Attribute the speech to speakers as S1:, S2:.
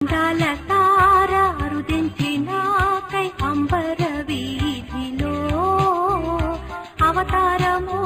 S1: అందాల అంబర వీధిలో అవతారము